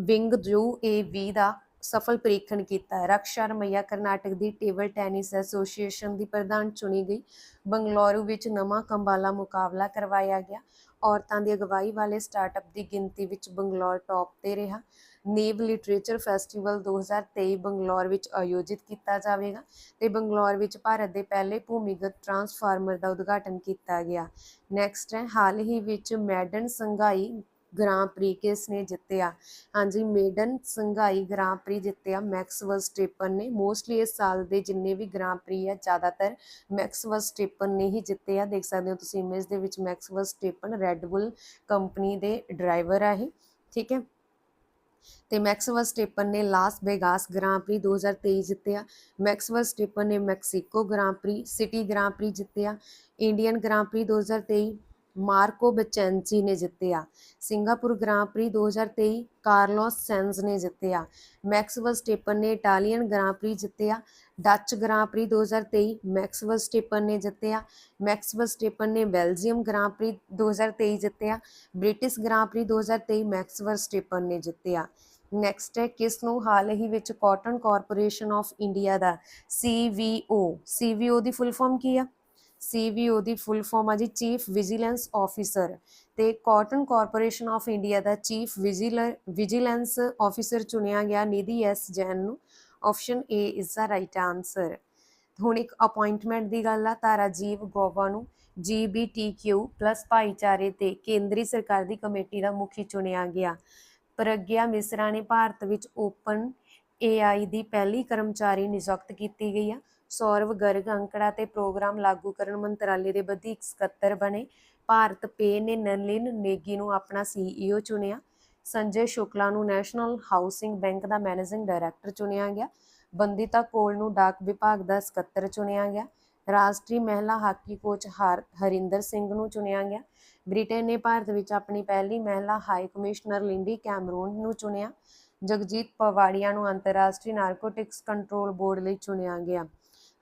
wing UAV ਦਾ ਸਫਲ ਪ੍ਰੀਖਣ ਕੀਤਾ ਹੈ। ਰਕਸ਼ਾ ਰਮਈਆ ਕਰਨਾਟਕ ਦੀ ਟੇਬਲ ਟੈਨਿਸ ਐਸੋਸੀਏਸ਼ਨ ਦੀ ਪ੍ਰਧਾਨ ਚੁਣੀ ਗਈ। ਬੰਗਲੌਰੂ ਵਿੱਚ ਨਵਾਂ ਕੰਬਾਲਾ ਮੁਕਾਬਲਾ ਕਰਵਾਇਆ ਗਿਆ। ਔਰਤਾਂ ਦੀ ਅਗਵਾਈ ਵਾਲੇ ਸਟਾਰਟਅਪ ਦੀ ਗਿਣਤੀ ਵਿੱਚ ਬੰਗਲੌਰ ਟੌਪ ਤੇ ਰਿਹਾ। ਨੇਵ ਲਿਟਰੇਚਰ ਫੈਸਟੀਵਲ 2023 ਬੰਗਲੌਰ ਵਿੱਚ ਆਯੋਜਿਤ ਕੀਤਾ ਜਾਵੇਗਾ ਤੇ ਬੰਗਲੌਰ ਵਿੱਚ ਭਾਰਤ ਦੇ ਪਹਿਲੇ ਭੂਮੀਗਤ ਟਰਾਂਸਫਾਰਮਰ ਦਾ ਉਦਘਾਟਨ ਕੀਤਾ ਗਿਆ। ਨੈਕਸਟ ਹੈ, ਹਾਲ ਹੀ ਵਿੱਚ ਮੈਡਨ ਸੰਘਾਈ ਗ੍ਰਾਂ ਪ੍ਰੀ ਕਿਸ ਨੇ ਜਿੱਤਿਆ? ਹਾਂਜੀ ਮੇਡਨ ਸੰਘਾਈ ਗ੍ਰਾਂ ਪ੍ਰੀ ਜਿੱਤਿਆ ਮੈਕਸ ਵਸਟੇਪਨ ਨੇ। ਮੋਸਟਲੀ ਇਸ ਸਾਲ ਦੇ ਜਿੰਨੇ ਵੀ ਗ੍ਰਾਂ ਪ੍ਰੀ ਆ, ਜ਼ਿਆਦਾਤਰ ਮੈਕਸ ਵਸਟੇਪਨ ਨੇ ਹੀ ਜਿੱਤੇ ਆ। ਦੇਖ ਸਕਦੇ ਹੋ ਤੁਸੀਂ ਇਮੇਜ ਦੇ ਵਿੱਚ Max Verstappen Red Bull company ਦੇ ਡਰਾਈਵਰ ਆ ਇਹ, ਠੀਕ ਹੈ? ਤੇ ਮੈਕਸ ਵਸਟੇਪਨ ਨੇ ਲਾਸ ਵੇਗਾਸ ਗ੍ਰਾਂ ਪ੍ਰੀ 2023 ਜਿੱਤਿਆ। ਮੈਕਸ ਵਸਟੇਪਨ ਨੇ Mexico Grand Prix City Grand Prix ਜਿੱਤਿਆ। Indian Grand Prix 2023 Marco Bezzecchi ਨੇ ਜਿੱਤਿਆ। Singapore Grand Prix 2023 Carlos Sainz ਨੇ ਜਿੱਤਿਆ। ਮੈਕਸਵਲ ਸਟੇਪਨ ਨੇ ਇਟਾਲੀਅਨ ਗ੍ਰਾਂ ਪ੍ਰੀ ਜਿੱਤਿਆ। Dutch Grand Prix 2023 Max Verstappen ਨੇ ਜਿੱਤਿਆ। ਮੈਕਸਵਲ ਸਟੇਪਨ ਨੇ ਬੈਲਜੀਅਮ ਗ੍ਰਾਂ ਪ੍ਰੀ 2023 ਜਿੱਤਿਆ। British Grand Prix 2023 Max Verstappen ਨੇ ਜਿੱਤਿਆ। ਨੈਕਸਟ ਹੈ, ਕਿਸ ਨੂੰ ਹਾਲ ਹੀ ਵਿੱਚ ਕਾਟਨ ਕਾਰਪੋਰੇਸ਼ਨ ਆਫ ਇੰਡੀਆ ਦਾ CVO CVO ਦੀ ਫੁੱਲ ਫਾਰਮ ਕੀ ਆ? ਸੀਵੀਓ ਦੀ ਫੁੱਲ ਫਾਰਮ ਆ ਜੀ ਚੀਫ ਵਿਜੀਲੈਂਸ ਆਫੀਸਰ ਤੇ ਕਾਟਨ ਕਾਰਪੋਰੇਸ਼ਨ ਆਫ ਇੰਡੀਆ ਦਾ ਚੀਫ ਵਿਜੀਲੈਂਸ ਆਫੀਸਰ ਚੁਣਿਆ ਗਿਆ ਨਿਧੀ ਐਸ ਜੈਨ ਨੂੰ। Option A is the right answer ਹੁਣ ਇੱਕ ਅਪਾਇੰਟਮੈਂਟ ਦੀ ਗੱਲ ਆ ਤਾਂ ਜੀਵ ਗੋਵਾ ਨੂੰ। GBTQ+ ਭਾਈਚਾਰੇ ਤੇ ਕੇਂਦਰੀ ਸਰਕਾਰ ਦੀ ਕਮੇਟੀ ਦਾ ਮੁਖੀ ਚੁਣਿਆ ਗਿਆ। ਪ੍ਰਗਿਆ ਮਿਸਰਾ ਨੇ ਭਾਰਤ ਵਿੱਚ ਓਪਨ AI ਦੀ ਪਹਿਲੀ ਕਰਮਚਾਰੀ ਨਿਯੁਕਤ ਕੀਤੀ ਗਈ ਆ। ਸੌਰਵ ਗਰਗ ਅੰਕੜਾ ਤੇ ਪ੍ਰੋਗਰਾਮ ਲਾਗੂ ਕਰਨ ਮੰਤਰਾਲੇ ਦੇ ਵਧੀਕ ਸਕੱਤਰ ਬਣੇ। ਭਾਰਤ ਪੇ ਨੇ ਨਲਿਨ ਨੇਗੀ ਨੂੰ ਆਪਣਾ CEO ਚੁਣਿਆ। ਸੰਜੇ ਸ਼ੁਕਲਾ ਨੂੰ ਨੈਸ਼ਨਲ ਹਾਊਸਿੰਗ ਬੈਂਕ ਦਾ ਮੈਨੇਜਿੰਗ ਡਾਇਰੈਕਟਰ ਚੁਣਿਆ ਗਿਆ। ਬੰਦਿਤਾ ਕੋਲ ਨੂੰ ਡਾਕ ਵਿਭਾਗ ਦਾ ਸਕੱਤਰ ਚੁਣਿਆ ਗਿਆ। ਰਾਸ਼ਟਰੀ ਮਹਿਲਾ ਹਾਕੀ ਕੋਚ ਹਰ ਹਰਿੰਦਰ ਸਿੰਘ ਨੂੰ ਚੁਣਿਆ ਗਿਆ। ਬ੍ਰਿਟੇਨ ਨੇ ਭਾਰਤ ਵਿੱਚ ਆਪਣੀ ਪਹਿਲੀ ਮਹਿਲਾ ਹਾਈ ਕਮਿਸ਼ਨਰ ਲਿੰਡੀ ਕੈਮਰੂਨ ਨੂੰ ਚੁਣਿਆ। ਜਗਜੀਤ ਪਵਾੜੀਆ ਨੂੰ ਅੰਤਰਰਾਸ਼ਟਰੀ ਨਾਰਕੋਟਿਕਸ ਕੰਟਰੋਲ ਬੋਰਡ ਲਈ ਚੁਣਿਆ ਗਿਆ।